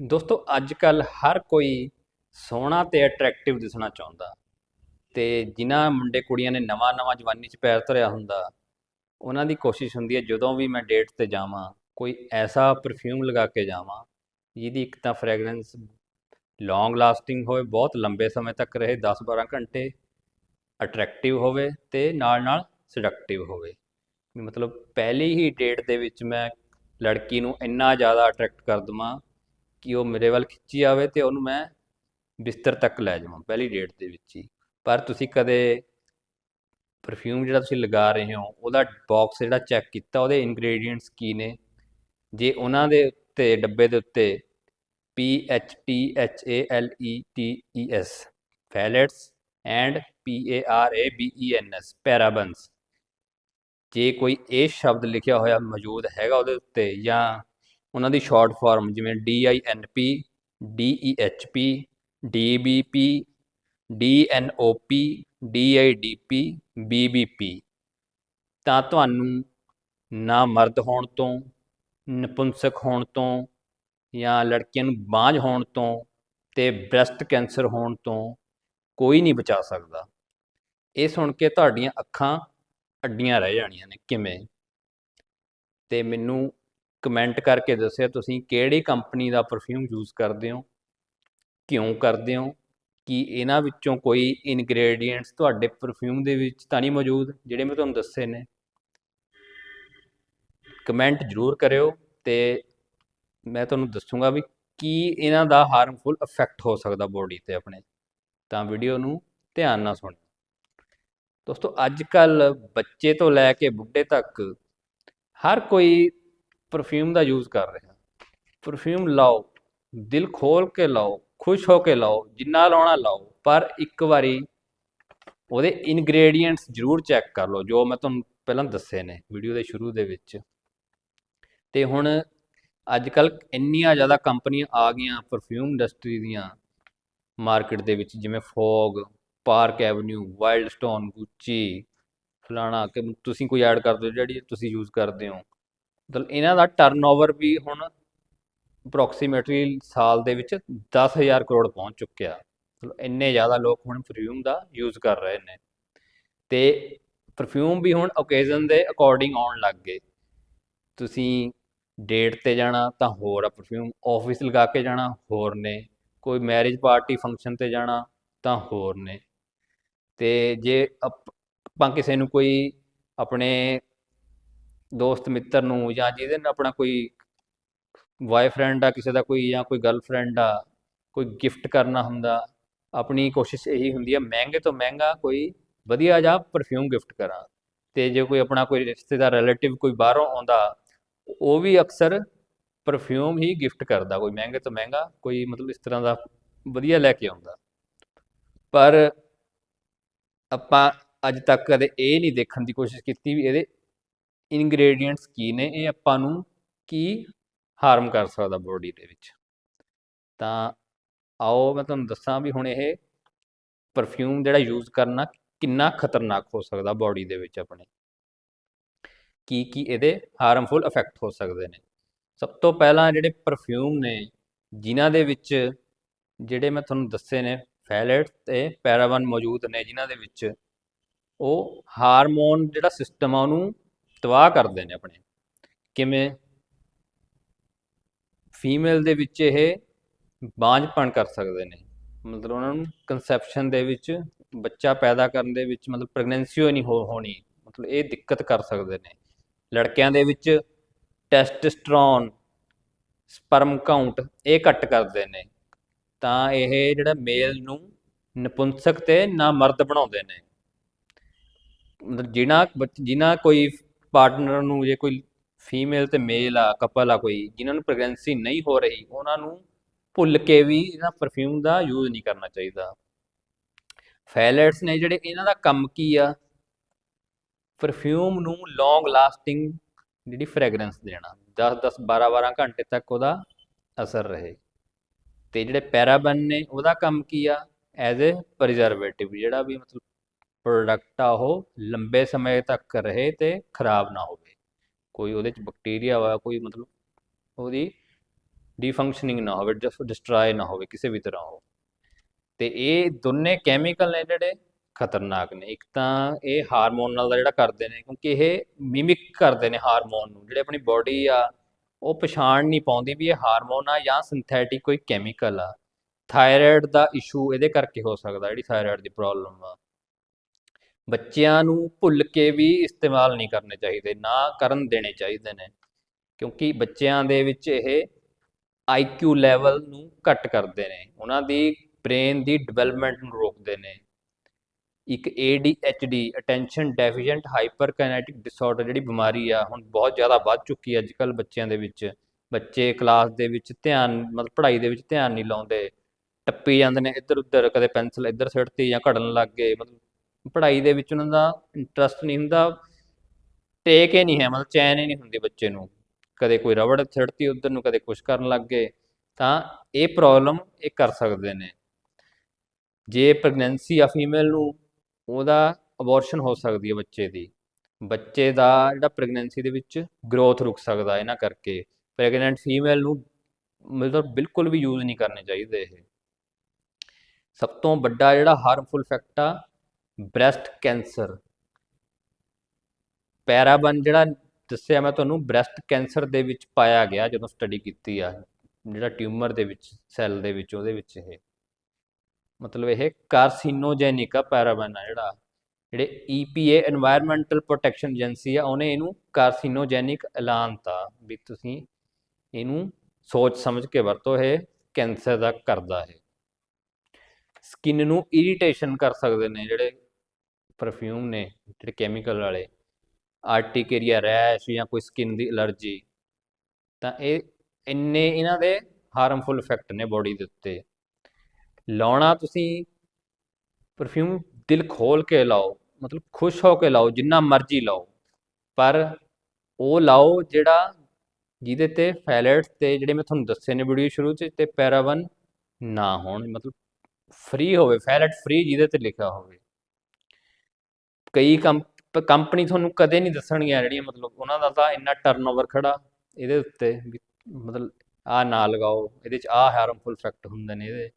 ਦੋਸਤੋ ਅੱਜ ਕੱਲ ਹਰ ਕੋਈ ਸੋਹਣਾ ਤੇ ਅਟਰੈਕਟਿਵ ਦਿਸਣਾ ਚਾਹੁੰਦਾ। ਤੇ ਜਿਨ੍ਹਾਂ ਮੁੰਡੇ ਕੁੜੀਆਂ ਨੇ ਨਵਾਂ ਨਵਾਂ ਜਵਾਨੀ 'ਚ ਪੈਰ ਧਰਿਆ ਹੁੰਦਾ, ਉਹਨਾਂ ਦੀ ਕੋਸ਼ਿਸ਼ ਹੁੰਦੀ ਹੈ, ਜਦੋਂ ਵੀ ਮੈਂ ਡੇਟ ਤੇ ਜਾਵਾਂ, ਕੋਈ ਐਸਾ ਪਰਫਿਊਮ ਲਗਾ ਕੇ ਜਾਵਾਂ, ਜਿਹਦੀ ਇੱਕ ਤਾਂ ਫ੍ਰੈਗਰੈਂਸ ਲੌਂਗ ਲਾਸਟਿੰਗ ਹੋਵੇ, ਬਹੁਤ ਲੰਬੇ ਸਮੇਂ ਤੱਕ ਰਹੇ 10-12 ਘੰਟੇ ਅਟਰੈਕਟਿਵ ਹੋਵੇ ਤੇ ਨਾਲ ਨਾਲ ਸੈਡਕਟਿਵ ਹੋਵੇ। ਮਤਲਬ ਪਹਿਲੀ ਹੀ ਡੇਟ ਦੇ ਵਿੱਚ ਮੈਂ ਲੜਕੀ ਨੂੰ ਇੰਨਾ ਜ਼ਿਆਦਾ ਅਟਰੈਕਟ ਕਰ ਦਵਾਂ ਕਿ ਉਹ ਮੇਰੇ ਵੱਲ ਖਿੱਚੀ ਆਵੇ ਤੇ ਉਹਨੂੰ ਮੈਂ ਬਿਸਤਰ ਤੱਕ ਲੈ ਜਾਵਾਂ, ਪਹਿਲੀ ਡੇਟ ਦੇ ਵਿੱਚ ਹੀ। ਪਰ ਤੁਸੀਂ ਕਦੇ ਪਰਫਿਊਮ ਜਿਹੜਾ ਤੁਸੀਂ ਲਗਾ ਰਹੇ ਹੋ, ਉਹਦਾ ਬਾਕਸ ਜਿਹੜਾ ਚੈੱਕ ਕੀਤਾ, ਉਹਦੇ ਇਨਗਰੀਡੀਅੰਟਸ ਕੀ ਨੇ? ਜੇ ਉਹਨਾਂ ਦੇ ਉੱਤੇ, ਡੱਬੇ ਦੇ ਉੱਤੇ P H T H A L E T E S phthalates and P A R A B E N S parabens ਜੇ ਕੋਈ ਇਹ ਸ਼ਬਦ ਲਿਖਿਆ ਹੋਇਆ ਮੌਜੂਦ ਹੈਗਾ ਉਹਦੇ ਉੱਤੇ ਜਾਂ ਉਹਨਾਂ ਦੀ ਸ਼ਾਰਟ ਫਾਰਮ ਜਿਵੇਂ D I N P D E H P D B P D N O P D I D P B B P ਤਾਂ ਤੁਹਾਨੂੰ ਨਾ ਮਰਦ ਹੋਣ ਤੋਂ, ਨਪੁੰਸਕ ਹੋਣ ਤੋਂ ਜਾਂ ਲੜਕੀਆਂ ਨੂੰ ਬਾਂਝ ਹੋਣ ਤੋਂ ਤੇ ਬ੍ਰੈਸਟ ਕੈਂਸਰ ਹੋਣ ਤੋਂ ਕੋਈ ਨਹੀਂ ਬਚਾ ਸਕਦਾ। ਇਹ ਸੁਣ ਕੇ ਤੁਹਾਡੀਆਂ ਅੱਖਾਂ ਅੱਡੀਆਂ ਰਹਿ ਜਾਣੀਆਂ ਨੇ, ਕਿਵੇਂ? ਤੇ ਮੈਨੂੰ ਕਮੈਂਟ ਕਰਕੇ ਦੱਸਿਓ ਤੁਸੀਂ ਕਿਹੜੀ ਕੰਪਨੀ ਦਾ ਪਰਫਿਊਮ ਯੂਜ਼ ਕਰਦੇ ਹੋ? ਕਿਉਂ ਕਰਦੇ ਹੋ? ਕਿ ਇਹਨਾਂ ਵਿੱਚੋਂ ਕੋਈ ਇਨਗਰੀਡੀਅੰਟਸ ਤੁਹਾਡੇ ਪਰਫਿਊਮ ਦੇ ਵਿੱਚ ਤਾਂ ਨਹੀਂ ਮੌਜੂਦ, ਜਿਹੜੇ ਮੈਂ ਤੁਹਾਨੂੰ ਦੱਸੇ ਨੇ? ਕਮੈਂਟ ਜ਼ਰੂਰ ਕਰਿਓ ਤੇ ਮੈਂ ਤੁਹਾਨੂੰ ਦੱਸੂਗਾ ਵੀ ਕੀ ਇਹਨਾਂ ਦਾ ਹਾਰਮਫੁਲ ਇਫੈਕਟ ਹੋ ਸਕਦਾ ਬੋਡੀ ਤੇ ਆਪਣੇ। ਤਾਂ ਵੀਡੀਓ ਨੂੰ ਧਿਆਨ ਨਾਲ ਸੁਣਿਓ ਦੋਸਤੋ ਅੱਜ ਕੱਲ ਬੱਚੇ ਤੋਂ ਲੈ ਕੇ ਬੁੱਢੇ ਤੱਕ ਹਰ ਕੋਈ ਪਰਫਿਊਮ ਦਾ ਯੂਜ਼ ਕਰ ਰਿਹਾ। ਪਰਫਿਊਮ ਲਾਓ, ਦਿਲ ਖੋਲ ਕੇ ਲਾਓ, ਖੁਸ਼ ਹੋ ਕੇ ਲਾਓ, ਜਿੰਨਾ ਲਾਉਣਾ ਲਾਓ, ਪਰ ਇੱਕ ਵਾਰੀ ਉਹਦੇ ਇਨਗਰੀਡੀਅੰਟਸ ਜ਼ਰੂਰ ਚੈੱਕ ਕਰ ਲਓ, ਜੋ ਮੈਂ ਤੁਹਾਨੂੰ ਪਹਿਲਾਂ ਦੱਸੇ ਨੇ ਵੀਡੀਓ ਦੇ ਸ਼ੁਰੂ ਦੇ ਵਿੱਚ। ਤੇ ਹੁਣ ਅੱਜ ਕੱਲ ਇੰਨੀਆਂ ਜ਼ਿਆਦਾ ਕੰਪਨੀਆਂ ਆ ਗਈਆਂ ਪਰਫਿਊਮ ਇੰਡਸਟਰੀ ਦੀਆਂ ਮਾਰਕੀਟ ਦੇ ਵਿੱਚ, ਜਿਵੇਂ Fogg Park Avenue Wild Stone Gucci ਫਲਾਣਾ, ਕਿ ਤੁਸੀਂ ਕੋਈ ਐਡ ਕਰ ਦਿਓ ਜਿਹੜੀ ਤੁਸੀਂ ਯੂਜ਼ ਕਰਦੇ ਹੋ। ਮਤਲਬ ਇਹਨਾਂ ਦਾ ਟਰਨਓਵਰ ਵੀ ਹੁਣ ਅਪਰੋਕਸੀਮੇਟਲੀ ਸਾਲ ਦੇ ਵਿੱਚ 10000 ਕਰੋੜ ਪਹੁੰਚ ਚੁੱਕਿਆ। ਮਤਲਬ ਇੰਨੇ ਜ਼ਿਆਦਾ ਲੋਕ ਹੁਣ ਪਰਫਿਊਮ ਦਾ ਯੂਜ਼ ਕਰ ਰਹੇ ਨੇ। ਤੇ ਪਰਫਿਊਮ ਵੀ ਹੁਣ ਓਕੇਜ਼ਨ ਦੇ ਅਕੋਰਡਿੰਗ ਆਉਣ ਲੱਗ ਗਏ। ਤੁਸੀਂ ਡੇਟ ਤੇ ਜਾਣਾ ਤਾਂ ਹੋਰ ਆ ਪਰਫਿਊਮ ਆਫਿਸ ਲਗਾ ਕੇ ਜਾਣਾ ਹੋਰ ਨੇ। ਕੋਈ ਮੈਰਿਜ ਪਾਰਟੀ ਫੰਕਸ਼ਨ ਤੇ ਜਾਣਾ ਤਾਂ ਹੋਰ ਨੇ। ਤੇ ਜੇ ਆਪਾਂ ਕਿਸੇ ਨੂੰ ਕੋਈ ਆਪਣੇ ਦੋਸਤ ਮਿੱਤਰ ਨੂੰ ਜਾਂ ਜਿਹਦੇ ਨਾਲ ਆਪਣਾ ਕੋਈ ਬॉयਫ੍ਰੈਂਡ ਆ, ਕਿਸੇ ਦਾ ਕੋਈ ਜਾਂ ਕੋਈ ਗਰਲਫ੍ਰੈਂਡ ਆ, ਕੋਈ ਗਿਫਟ ਕਰਨਾ ਹੁੰਦਾ, ਆਪਣੀ ਕੋਸ਼ਿਸ਼ ਇਹੀ ਹੁੰਦੀ ਹੈ ਮਹਿੰਗੇ ਤੋਂ ਮਹਿੰਗਾ ਕੋਈ ਵਧੀਆ ਜਿਹਾ ਪਰਫਿਊਮ ਗਿਫਟ ਕਰਾਂ। ਤੇ ਜੇ ਕੋਈ ਆਪਣਾ ਕੋਈ ਰਿਸ਼ਤੇਦਾਰ ਰਿਲੇਟਿਵ ਕੋਈ ਬਾਹਰੋਂ ਆਉਂਦਾ, ਉਹ ਵੀ ਅਕਸਰ ਪਰਫਿਊਮ ਹੀ ਗਿਫਟ ਕਰਦਾ, ਕੋਈ ਮਹਿੰਗੇ ਤੋਂ ਮਹਿੰਗਾ, ਕੋਈ ਮਤਲਬ ਇਸ ਤਰ੍ਹਾਂ ਦਾ ਵਧੀਆ ਲੈ ਕੇ ਆਉਂਦਾ। ਪਰ ਆਪਾਂ ਅੱਜ ਤੱਕ ਕਦੇ ਇਹ ਨਹੀਂ ਦੇਖਣ ਦੀ ਕੋਸ਼ਿਸ਼ ਕੀਤੀ ਵੀ ਇਹਦੇ ਇਨਗਰੀਡੀਅੰਟਸ ਕੀ ਨੇ, ਇਹ ਆਪਾਂ ਨੂੰ ਕੀ ਹਾਰਮ ਕਰ ਸਕਦਾ ਬੋਡੀ ਦੇ ਵਿੱਚ। ਤਾਂ ਆਓ ਮੈਂ ਤੁਹਾਨੂੰ ਦੱਸਾਂ ਵੀ ਹੁਣ ਇਹ ਪਰਫਿਊਮ ਜਿਹੜਾ ਯੂਜ਼ ਕਰਨਾ ਕਿੰਨਾ ਖਤਰਨਾਕ ਹੋ ਸਕਦਾ ਬੋਡੀ ਦੇ ਵਿੱਚ ਆਪਣੇ। ਕੀ ਕੀ ਇਹਦੇ ਹਾਰਮਫੁਲ ਇਫੈਕਟ ਹੋ ਸਕਦੇ ਨੇ। ਸਭ ਤੋਂ ਪਹਿਲਾਂ ਜਿਹੜੇ ਪਰਫਿਊਮ ਨੇ, ਜਿਨ੍ਹਾਂ ਦੇ ਵਿੱਚ ਜਿਹੜੇ ਮੈਂ ਤੁਹਾਨੂੰ ਦੱਸੇ ਨੇ ਫੈਲੇਟ ਤੇ ਪੈਰਾਬਨ ਮੌਜੂਦ ਨੇ, ਜਿਨ੍ਹਾਂ ਦੇ ਵਿੱਚ ਉਹ ਹਾਰਮੋਨ ਜਿਹੜਾ ਸਿਸਟਮ ਆ ਉਹਨੂੰ ਤਬਾਹ ਕਰਦੇ ਨੇ ਆਪਣੇ। ਕਿਵੇਂ? ਫੀਮੇਲ ਦੇ ਵਿੱਚ ਇਹ ਬਾਂਝਪਣ ਕਰ ਸਕਦੇ ਨੇ। ਮਤਲਬ ਉਹਨਾਂ ਨੂੰ ਕਨਸੈਪਸ਼ਨ ਦੇ ਵਿੱਚ, ਬੱਚਾ ਪੈਦਾ ਕਰਨ ਦੇ ਵਿੱਚ ਮਤਲਬ ਪ੍ਰੈਗਨੈਂਸੀ ਹੋ ਨਹੀਂ ਹੋਣੀ। ਮਤਲਬ ਇਹ ਦਿੱਕਤ ਕਰ ਸਕਦੇ ਨੇ। ਲੜਕਿਆਂ ਦੇ ਵਿੱਚ ਟੈਸਟੋਸਟਰੋਨ ਸਪਰਮ ਕਾਊਂਟ ਇਹ ਘੱਟ ਕਰਦੇ ਨੇ। ਤਾਂ ਇਹ ਜਿਹੜਾ ਮੇਲ ਨੂੰ ਨਪੁੰਸਕ ਤੇ ਨਾ ਮਰਦ ਬਣਾਉਂਦੇ ਨੇ। ਮਤਲਬ ਜਿਨ੍ਹਾਂ ਜਿਨ੍ਹਾਂ ਕੋਈ ਪਾਰਟਨਰ ਨੂੰ ਜੇ ਕੋਈ ਫੀਮੇਲ ਤੇ ਮੇਲ ਆ ਕਪਲ ਆ ਕੋਈ, ਜਿਨ੍ਹਾਂ ਨੂੰ ਪ੍ਰੈਗਨੈਂਸੀ ਨਹੀਂ ਹੋ ਰਹੀ, ਉਹਨਾਂ ਨੂੰ ਭੁੱਲ ਕੇ ਵੀ ਇਹਨਾਂ ਪਰਫਿਊਮ ਦਾ ਯੂਜ਼ ਨਹੀਂ ਕਰਨਾ ਚਾਹੀਦਾ। ਫੈਲੇਟਸ ਨੇ ਜਿਹੜੇ ਇਹਨਾਂ ਦਾ ਕੰਮ ਕੀ ਆ? ਪਰਫਿਊਮ ਨੂੰ ਲੌਂਗ ਲਾਸਟਿੰਗ ਜਿਹੜੀ ਫ੍ਰੈਗਰੈਂਸ ਦੇਣਾ। 10 10 12 12 ਘੰਟੇ ਤੱਕ ਉਹਦਾ ਅਸਰ ਰਹੇ। ਤੇ ਜਿਹੜੇ ਪੈਰਾਬਨ ਨੇ, ਉਹਦਾ ਕੰਮ ਕੀ ਆ? ਐਜ਼ ਅ ਪ੍ਰੀਜ਼ਰਵੇਟਿਵ ਜਿਹੜਾ ਵੀ ਮਤਲਬ ਪ੍ਰੋਡਕਟ ਆ ਉਹ ਲੰਬੇ ਸਮੇਂ ਤੱਕ ਰਹੇ ਤੇ ਖਰਾਬ ਨਾ ਹੋਵੇ। ਕੋਈ ਉਹਦੇ ਚ ਬੈਕਟੀਰੀਆ ਵਾ, ਕੋਈ ਮਤਲਬ ਉਹਦੀ ਡੀਫੰਕਸ਼ਨਿੰਗ ਨਾ ਹੋਵੇ ਡਿਸਟਰਾਏ ਨਾ ਹੋਵੇ ਕਿਸੇ ਵੀ ਤਰ੍ਹਾਂ ਉਹ। ਤੇ ਇਹ ਦੋਨੇ ਕੈਮੀਕਲ ਨੇ ਜਿਹੜੇ ਖਤਰਨਾਕ ਨੇ। ਇੱਕ ਤਾਂ ਇਹ ਹਾਰਮੋਨਲ ਦਾ ਜਿਹੜਾ ਕਰਦੇ ਨੇ, ਕਿਉਂਕਿ ਇਹ ਮਿਮਿਕ ਕਰਦੇ ਨੇ ਹਾਰਮੋਨ ਨੂੰ। ਜਿਹੜੇ ਆਪਣੀ ਬਾਡੀ ਆ, ਉਹ ਪਛਾਣ ਨਹੀਂ ਪਾਉਂਦੀ ਵੀ ਇਹ ਹਾਰਮੋਨ ਆ ਜਾਂ ਸਿੰਥੈਟਿਕ ਕੋਈ ਕੈਮੀਕਲ ਆ। ਥਾਇਰਾਇਡ ਦਾ ਇਸ਼ੂ ਇਹਦੇ ਕਰਕੇ ਹੋ ਸਕਦਾ, ਜਿਹੜੀ ਥਾਇਰਾਇਡ ਦੀ ਪ੍ਰੋਬਲਮ ਆ। ਬੱਚਿਆਂ ਨੂੰ ਭੁੱਲ ਕੇ ਵੀ ਇਸਤੇਮਾਲ ਨਹੀਂ ਕਰਨੇ ਚਾਹੀਦੇ, ਨਾ ਕਰਨ ਦੇਣੇ ਚਾਹੀਦੇ ਨੇ, ਕਿਉਂਕਿ ਬੱਚਿਆਂ ਦੇ ਵਿੱਚ ਇਹ ਆਈਕਿਊ ਲੈਵਲ ਨੂੰ ਘੱਟ ਕਰਦੇ ਨੇ, ਉਹਨਾਂ ਦੀ ਬ੍ਰੇਨ ਦੀ ਡਿਵੈਲਪਮੈਂਟ ਨੂੰ ਰੋਕਦੇ ਨੇ। ਇੱਕ ADHD attention deficient hyperkinetic disorder ਜਿਹੜੀ ਬਿਮਾਰੀ ਆ, ਹੁਣ ਬਹੁਤ ਜ਼ਿਆਦਾ ਵੱਧ ਚੁੱਕੀ ਹੈ ਅੱਜਕੱਲ ਬੱਚਿਆਂ ਦੇ ਵਿੱਚ। ਬੱਚੇ ਕਲਾਸ ਦੇ ਵਿੱਚ ਧਿਆਨ, ਮਤਲਬ ਪੜ੍ਹਾਈ ਦੇ ਵਿੱਚ ਧਿਆਨ ਨਹੀਂ ਲਾਉਂਦੇ। ਟੱਪੀ ਜਾਂਦੇ ਨੇ ਇੱਧਰ ਉੱਧਰ ਕਦੇ ਪੈਨਸਲ ਇੱਧਰ ਸਿੱਟਤੀ ਜਾਂ ਘੜਨ ਲੱਗ ਗਏ, ਮਤਲਬ ਪੜ੍ਹਾਈ ਦੇ ਵਿੱਚ ਉਹਨਾਂ ਦਾ ਇੰਟਰਸਟ ਨਹੀਂ ਹੁੰਦਾ ਟੇਕ ਹੀ ਨਹੀਂ ਹੈ, ਮਤਲਬ ਚੈਨ ਹੀ ਨਹੀਂ ਹੁੰਦੀ ਬੱਚੇ ਨੂੰ। ਕਦੇ ਕੋਈ ਰਬੜ ਸਿੱਟਤੀ ਉੱਧਰ ਨੂੰ, ਕਦੇ ਕੁਝ ਕਰਨ ਲੱਗ ਗਏ, ਤਾਂ ਇਹ ਪ੍ਰੋਬਲਮ ਇਹ ਕਰ ਸਕਦੇ ਨੇ। ਜੇ ਪ੍ਰੈਗਨੈਂਸੀ ਆ ਫੀਮੇਲ ਨੂੰ, ਉਹਦਾ ਅਬੋਰਸ਼ਨ ਹੋ ਸਕਦੀ ਹੈ ਬੱਚੇ ਦੀ। ਬੱਚੇ ਦਾ ਜਿਹੜਾ ਪ੍ਰੈਗਨੈਂਸੀ ਦੇ ਵਿੱਚ ਗਰੋਥ ਰੁਕ ਸਕਦਾ ਇਹਨਾਂ ਕਰਕੇ। ਪ੍ਰੈਗਨੈਂਟ ਫੀਮੇਲ ਨੂੰ ਮਤਲਬ ਬਿਲਕੁਲ ਵੀ ਯੂਜ਼ ਨਹੀਂ ਕਰਨੇ ਚਾਹੀਦੇ ਇਹ। ਸਭ ਤੋਂ ਵੱਡਾ ਜਿਹੜਾ ਹਾਰਮਫੁਲ ਫੈਕਟ ਆ ਬ੍ਰੈਸਟ ਕੈਂਸਰ ਪੈਰਾਬਨ ਜਿਹੜਾ ਦੱਸਿਆ ਮੈਂ ਤੁਹਾਨੂੰ ਬ੍ਰੈਸਟ ਕੈਂਸਰ ਦੇ ਵਿੱਚ ਪਾਇਆ ਗਿਆ ਜਦੋਂ ਸਟੱਡੀ ਕੀਤੀ ਆ, ਜਿਹੜਾ ਟਿਊਮਰ ਦੇ ਵਿੱਚ ਸੈੱਲ ਦੇ ਵਿੱਚ, ਉਹਦੇ ਵਿੱਚ ਇਹ। ਮਤਲਬ ਇਹ ਕਾਰਸੀਨੋਜੈਨਿਕ ਆ ਪੈਰਾਬਨ ਆ ਜਿਹੜਾ। ਜਿਹੜੇ EPA এনवायरमेंटल ਪ੍ਰੋਟੈਕਸ਼ਨ ਏਜੰਸੀ ਆ, ਉਹਨੇ ਇਹਨੂੰ ਕਾਰਸੀਨੋਜੈਨਿਕ ਐਲਾਨਤਾ ਵੀ ਤੁਸੀਂ ਇਹਨੂੰ ਸੋਚ ਸਮਝ ਕੇ ਵਰਤੋ, ਇਹ ਕੈਂਸਰ ਦਾ ਕਰਦਾ ਹੈ ਸਕਿਨ ਨੂੰ ਇਰੀਟੇਸ਼ਨ ਕਰ ਸਕਦੇ ਨੇ ਜਿਹੜੇ ਪਰਫਿਊਮ ਨੇ, ਜਿਹੜੇ ਕੈਮੀਕਲ ਵਾਲੇ ਆਰਟੀਕੇਰੀਆ ਰੈਸ਼ ਜਾਂ ਕੋਈ ਸਕਿਨ ਦੀ ਅਲਰਜੀ ਤਾਂ ਇਹ ਇੰਨੇ ਇਹਨਾਂ ਦੇ ਹਾਰਮਫੁਲ ਇਫੈਕਟ ਨੇ ਬੋਡੀ ਦੇ ਉੱਤੇ। ਲਾਉਣਾ ਤੁਸੀਂ ਪਰਫਿਊਮ ਦਿਲ ਖੋਲ ਕੇ ਲਾਓ, ਮਤਲਬ ਖੁਸ਼ ਹੋ ਕੇ ਲਾਓ, ਜਿੰਨਾ ਮਰਜ਼ੀ ਲਾਓ, ਪਰ ਉਹ ਲਾਓ ਜਿਹੜਾ ਜਿਹਦੇ ਤੇ ਫੈਲੇਟਸ ਤੇ ਜਿਹੜੇ ਮੈਂ ਤੁਹਾਨੂੰ ਦੱਸੇ ਨੇ ਵੀਡੀਓ ਸ਼ੁਰੂ 'ਚ, ਤੇ ਪੈਰਾਵਨ ਨਾ ਹੋਣ, ਮਤਲਬ ਫ੍ਰੀ ਹੋਵੇ ਫੈਲੇਟ ਫ੍ਰੀ ਜਿਹਦੇ ਤੇ ਲਿਖਿਆ ਹੋਵੇ। ਕਈ ਕੰਪਨੀ ਤੁਹਾਨੂੰ ਕਦੇ ਨਹੀਂ ਦੱਸਣਗੀਆਂ ਜਿਹੜੀਆਂ ਮਤਲਬ ਉਹਨਾਂ ਦਾ ਤਾਂ ਇੰਨਾ ਟਰਨਓਵਰ ਖੜਾ ਇਹਦੇ ਉੱਤੇ ਵੀ ਮਤਲਬ ਆਹ ਨਾ ਲਗਾਓ, ਇਹਦੇ 'ਚ ਆਹ ਹਾਰਮਫੁਲ ਇਫੈਕਟ ਹੁੰਦੇ ਨੇ ਇਹਦੇ।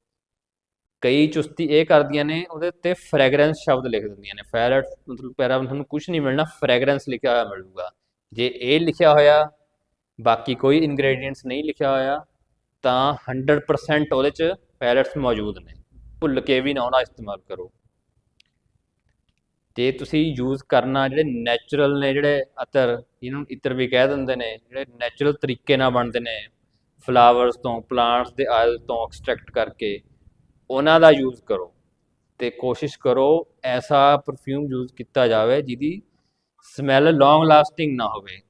ਕਈ ਚੁਸਤੀ ਇਹ ਕਰਦੀਆਂ ਨੇ, ਉਹਦੇ ਉੱਤੇ ਫ੍ਰੈਗਰੈਂਸ ਸ਼ਬਦ ਲਿਖ ਦਿੰਦੀਆਂ ਨੇ ਫੈਲਟ ਮਤਲਬ ਪੈਰਾ ਤੁਹਾਨੂੰ ਕੁਝ ਨਹੀਂ ਮਿਲਣਾ ਫ੍ਰੈਗਰੈਂਸ ਲਿਖਿਆ ਹੋਇਆ ਮਿਲੂਗਾ। ਜੇ ਇਹ ਲਿਖਿਆ ਹੋਇਆ, ਬਾਕੀ ਕੋਈ ਇਨਗਰੀਡੀਅੰਟਸ ਨਹੀਂ ਲਿਖਿਆ ਹੋਇਆ, ਤਾਂ 100% ਉਹਦੇ 'ਚ ਪੈਲਟਸ ਮੌਜੂਦ ਨੇ। ਭੁੱਲ ਕੇ ਵੀ ਨਾ ਉਹਨਾਂ ਇਸਤੇਮਾਲ ਕਰੋ। ਜੇ ਤੁਸੀਂ ਯੂਜ਼ ਕਰਨਾ ਜਿਹੜੇ ਨੈਚੁਰਲ ਨੇ ਜਿਹੜੇ ਅਤਰ, ਜਿਹਨਾਂ ਨੂੰ ਇਤਰ ਵੀ ਕਹਿ ਦਿੰਦੇ ਨੇ, ਜਿਹੜੇ ਨੈਚੁਰਲ ਤਰੀਕੇ ਨਾਲ ਬਣਦੇ ਨੇ ਫਲਾਵਰਸ ਤੋਂ ਪਲਾਂਟਸ ਦੇ ਆਇਲ ਤੋਂ ਐਕਸਟ੍ਰੈਕਟ ਕਰਕੇ, ਉਹਨਾਂ ਦਾ ਯੂਜ਼ ਕਰੋ। ਤੇ ਕੋਸ਼ਿਸ਼ ਕਰੋ ਐਸਾ ਪਰਫਿਊਮ ਯੂਜ਼ ਕੀਤਾ ਜਾਵੇ ਜਿਹਦੀ ਸਮੈਲ ਲੌਂਗ ਲਾਸਟਿੰਗ ਨਾ ਹੋਵੇ।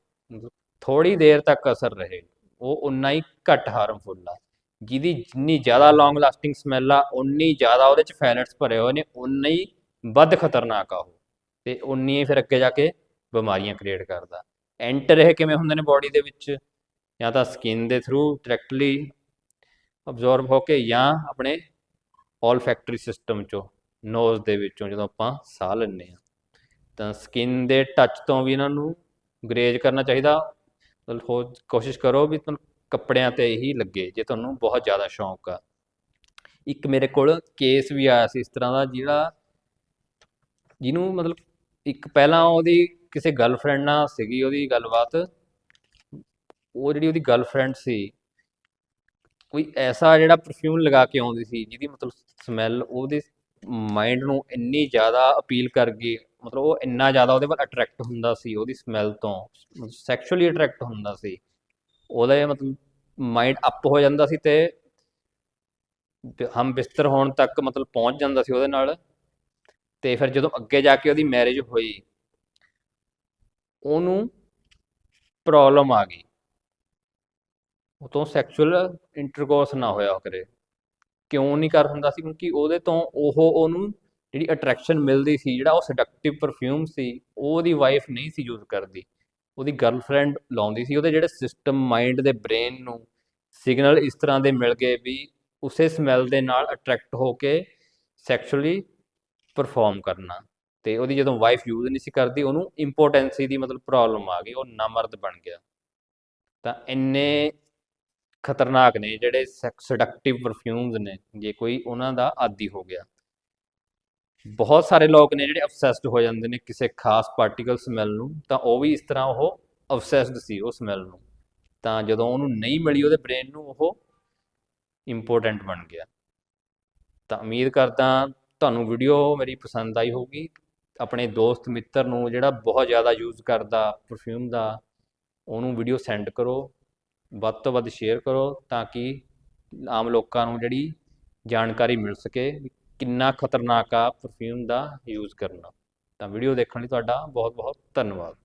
ਥੋੜੀ ਦੇਰ ਤੱਕ ਅਸਰ ਰਹੇ। ਉਹ ਉਨਾ ਹੀ ਘੱਟ ਹਾਰਮਫੁਲ ਆ। ਜਿਹਦੀ ਜਿੰਨੀ ਜ਼ਿਆਦਾ ਲੌਂਗ ਲਾਸਟਿੰਗ ਸਮੈਲ ਆ ਉਨੀ ਜ਼ਿਆਦਾ ਉਹਦੇ ਚ ਫੈਲਟਸ ਭਰੇ ਹੋਏ ਨੇ ਉਨਾ ਹੀ ਵੱਧ ਖਤਰਨਾਕ ਆ ਉਹ। ਤੇ ਉਨੀ ਫਿਰ ਅੱਗੇ ਜਾ ਕੇ ਬਿਮਾਰੀਆਂ ਕ੍ਰੀਏਟ ਕਰਦਾ। ਐਂਟਰ ਇਹ ਕਿਵੇਂ ਹੁੰਦੇ ਨੇ ਬਾਡੀ ਦੇ ਵਿੱਚ? ਜਾਂ ਤਾਂ ਸਕਿਨ ਦੇ ਥਰੂ ਡਾਇਰੈਕਟਲੀ ਅਬਜ਼ੌਰਬ ਹੋ ਕੇ ਜਾਂ ਆਪਣੇ ਫੈਕਟਰੀ ਸਿਸਟਮ ਚੋਂ ਨੋਜ਼ ਦੇ ਵਿੱਚੋਂ ਜਦੋਂ ਆਪਾਂ ਸਾਹ ਲੈਂਦੇ ਆ ਤਾਂ ਸਕਿਨ ਦੇ ਟੱਚ ਤੋਂ ਵੀ ਇਹਨਾਂ ਨੂੰ ਗਰੇਜ ਕਰਨਾ ਚਾਹੀਦਾ। ਮਤਲਬ ਹੋ ਕੋਸ਼ਿਸ਼ ਕਰੋ ਵੀ ਤੁਹਾਨੂੰ ਕੱਪੜਿਆਂ ਤੇ ਹੀ ਲੱਗੇ, ਜੇ ਤੁਹਾਨੂੰ ਬਹੁਤ ਜ਼ਿਆਦਾ ਸ਼ੌਂਕ ਆ। ਇੱਕ ਮੇਰੇ ਕੋਲ ਕੇਸ ਵੀ ਆਇਆ ਸੀ ਇਸ ਤਰ੍ਹਾਂ ਦਾ, ਜਿਹੜਾ ਜਿਹਨੂੰ ਮਤਲਬ ਇੱਕ ਪਹਿਲਾਂ ਉਹਦੀ ਕਿਸੇ ਗਰਲਫ੍ਰੈਂਡ ਨਾਲ ਸੀਗੀ ਉਹਦੀ ਗੱਲਬਾਤ, ਉਹ ਜਿਹੜੀ ਉਹਦੀ ਗਰਲਫ੍ਰੈਂਡ ਸੀ, ਕੋਈ ਐਸਾ ਜਿਹੜਾ ਪਰਫਿਊਮ ਲਗਾ ਕੇ ਆਉਂਦੀ ਸੀ ਜਿਹਦੀ ਮਤਲਬ ਸਮੈਲ ਉਹਦੇ ਮਾਈਂਡ ਨੂੰ ਇੰਨੀ ਜ਼ਿਆਦਾ ਅਪੀਲ ਕਰ ਗਈ, ਮਤਲਬ ਉਹ ਇੰਨਾ ਜ਼ਿਆਦਾ ਉਹਦੇ ਵੱਲ ਅਟਰੈਕਟ ਹੁੰਦਾ ਸੀ ਉਹਦੀ ਸਮੈਲ ਤੋਂ ਸੈਕਸ਼ੂਅਲੀ ਅਟਰੈਕਟ ਹੁੰਦਾ ਸੀ। ਉਹਦਾ ਮਤਲਬ ਮਾਈਂਡ ਅਪ ਹੋ ਜਾਂਦਾ ਸੀ ਤੇ ਹਮ ਬਿਸਤਰ ਹੋਣ ਤੱਕ ਮਤਲਬ ਪਹੁੰਚ ਜਾਂਦਾ ਸੀ ਉਹਦੇ ਨਾਲ। ਤੇ ਫਿਰ ਜਦੋਂ ਅੱਗੇ ਜਾ ਕੇ ਉਹਦੀ ਮੈਰਿਜ ਹੋਈ, ਉਹਨੂੰ ਪ੍ਰੋਬਲਮ ਆ ਗਈ। ਉਹ ਤੋਂ ਸੈਕਸ਼ੂਅਲ ਇੰਟਰਕੋਰਸ ਨਾ ਹੋਇਆ ਉਹ ਕਰੇ। ਕਿਉਂ ਨਹੀਂ ਕਰ ਹੁੰਦਾ ਸੀ? ਕਿਉਂਕਿ ਉਹਦੇ ਤੋਂ ਉਹ ਉਹਨੂੰ ਜਿਹੜੀ ਅਟਰੈਕਸ਼ਨ ਮਿਲਦੀ ਸੀ, ਜਿਹੜਾ ਉਹ ਸੈਡਕਟਿਵ ਪਰਫਿਊਮ ਸੀ ਉਹ ਉਹਦੀ ਵਾਈਫ ਨਹੀਂ ਸੀ ਯੂਜ਼ ਕਰਦੀ। ਉਹਦੀ ਗਰਲਫ੍ਰੈਂਡ ਲਾਉਂਦੀ ਸੀ। ਉਹਦੇ ਜਿਹੜੇ ਸਿਸਟਮ ਮਾਈਂਡ ਦੇ ਬ੍ਰੇਨ ਨੂੰ ਸਿਗਨਲ ਇਸ ਤਰ੍ਹਾਂ ਦੇ ਮਿਲ ਗਏ ਵੀ ਉਸੇ ਸਮੈਲ ਦੇ ਨਾਲ ਅਟਰੈਕਟ ਹੋ ਕੇ ਸੈਕਸ਼ੂਅਲੀ ਪਰਫਾਰਮ ਕਰਨਾ। ਤੇ ਉਹਦੀ ਜਦੋਂ ਵਾਈਫ ਯੂਜ਼ ਨਹੀਂ ਸੀ ਕਰਦੀ, ਉਹਨੂੰ ਇੰਪੋਰਟੈਂਸੀ ਦੀ ਮਤਲਬ ਪ੍ਰੋਬਲਮ ਆ ਗਈ, ਉਹ ਨਾਮਰਦ ਬਣ ਗਿਆ। ਤਾਂ ਇੰਨੇ ਖਤਰਨਾਕ ਨੇ ਜਿਹੜੇ ਸੈਡਕਟਿਵ ਪਰਫਿਊਮਸ ਨੇ, ਜੇ ਕੋਈ ਉਹਨਾਂ ਦਾ ਆਦੀ ਹੋ ਗਿਆ। ਬਹੁਤ ਸਾਰੇ ਲੋਕ ਨੇ ਜਿਹੜੇ ਅਬਸੈਸਡ ਹੋ ਜਾਂਦੇ ਨੇ ਕਿਸੇ ਖਾਸ ਪਾਰਟੀਕਲ ਸਮੈਲ ਨੂੰ, ਤਾਂ ਉਹ ਵੀ ਇਸ ਤਰ੍ਹਾਂ ਉਹ ਅਬਸੈਸਡ ਸੀ ਉਹ ਸਮੈਲ ਨੂੰ। ਤਾਂ ਜਦੋਂ ਉਹਨੂੰ ਨਹੀਂ ਮਿਲੀ ਉਹਦੇ ਬ੍ਰੇਨ ਨੂੰ, ਉਹ ਇੰਪੋਰਟੈਂਟ ਬਣ ਗਿਆ। ਤਾਂ ਉਮੀਦ ਕਰਦਾ ਤੁਹਾਨੂੰ ਵੀਡੀਓ ਮੇਰੀ ਪਸੰਦ ਆਈ ਹੋਊਗੀ। ਆਪਣੇ ਦੋਸਤ ਮਿੱਤਰ ਨੂੰ ਜਿਹੜਾ ਬਹੁਤ ਜ਼ਿਆਦਾ ਯੂਜ਼ ਕਰਦਾ ਪਰਫਿਊਮ ਦਾ, ਉਹਨੂੰ ਵੀਡੀਓ ਸੈਂਡ ਕਰੋ। ਵੱਧ ਤੋਂ ਵੱਧ ਸ਼ੇਅਰ ਕਰੋ ਤਾਂ ਕਿ ਆਮ ਲੋਕਾਂ ਨੂੰ ਜਿਹੜੀ ਜਾਣਕਾਰੀ ਮਿਲ ਸਕੇ ਵੀ ਕਿੰਨਾ ਖਤਰਨਾਕ ਆ ਪਰਫਿਊਮ ਦਾ ਯੂਜ਼ ਕਰਨਾ। ਤਾਂ ਵੀਡੀਓ ਦੇਖਣ ਲਈ ਤੁਹਾਡਾ ਬਹੁਤ ਬਹੁਤ ਧੰਨਵਾਦ।